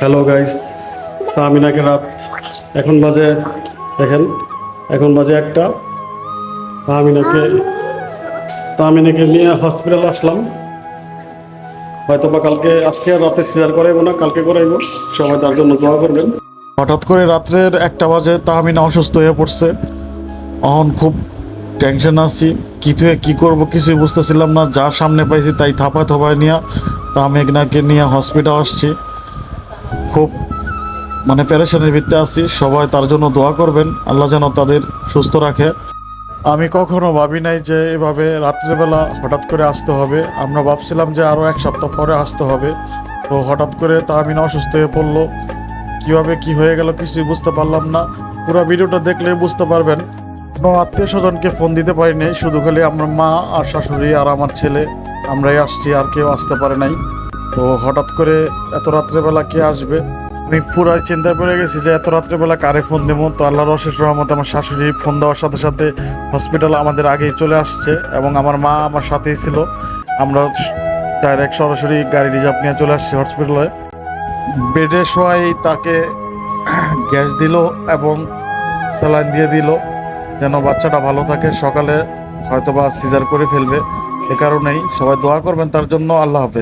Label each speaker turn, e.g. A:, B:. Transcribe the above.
A: Hello guys তা আমিনাকে রাত এখন বাজে, দেখেন, এখন বাজে একটা। তা আমিনাকে তা আমিনাকে নিয়ে হসপিটাল আসলাম। হয়তো বা কালকে, আজকে রাতে সিজার করাইবো না, কালকে করাইবো। সবাই তার জন্য দোয়া করবেন।
B: হঠাৎ করে রাত্রের একটা বাজে তাহমিনা অসুস্থ হয়ে পড়ছে। অহন খুব টেনশন আছি, কি থেকে কী করব কিছুই বুঝতেছিলাম না, যা সামনে পাইছি তাই থাপায় থাপায় নিয়ে, তা মেঘনাকে নিয়ে হসপিটাল আসছি। খুব মানে প্যারেশানের ভিত্তে আছি। সবাই তার জন্য দোয়া করবেন। আল্লাহ যেন তাদের সুস্থ রাখে। আমি কখনো ভাবি নাই যে এভাবে রাত্রেবেলা হঠাৎ করে আসতে হবে। আমরা ভাবছিলাম যে আরও এক সপ্তাহ পরে আসতে হবে। তো হঠাৎ করে তাহমিনা অসুস্থ হয়ে পড়ল। কীভাবে কি হয়ে গেল কিছুই বুঝতে পারলাম না। পুরো ভিডিওটা দেখলে বুঝতে পারবেন। কোনো আত্মীয় স্বজনকে ফোন দিতে পারিনি শুধু খালি আমার মা আর শাশুড়ি আর আমার ছেলে। আমরাই আসছি আর কেউ আসতে পারে নাই। তো হঠাৎ করে এত রাত্রেবেলা কে আসবে? আমি পুরো চিন্তায় পড়ে গেছি যে এত রাত্রেবেলা কারে ফোন দেবো? তো আল্লাহর অশেষ রহমত আমার শাশুড়ি ফোন দেওয়ার সাথে সাথে হসপিটাল আমাদের আগেই চলে আসছে এবং আমার মা আমার সাথেই ছিল। আমরা ডাইরেক্ট সরাসরি গাড়ি রিজার্ভ নিয়ে চলে আসছি হসপিটালে বেডে শোয়াই তাকে গ্যাস দিল এবং স্যালাইন দিয়ে দিল, যেন বাচ্চাটা ভালো থাকে। সকালে হয়তো বা সিজার করে ফেলবে। এ কারণেই সবাই দোয়া করবেন, তার জন্য আল্লাহ হাফেজ।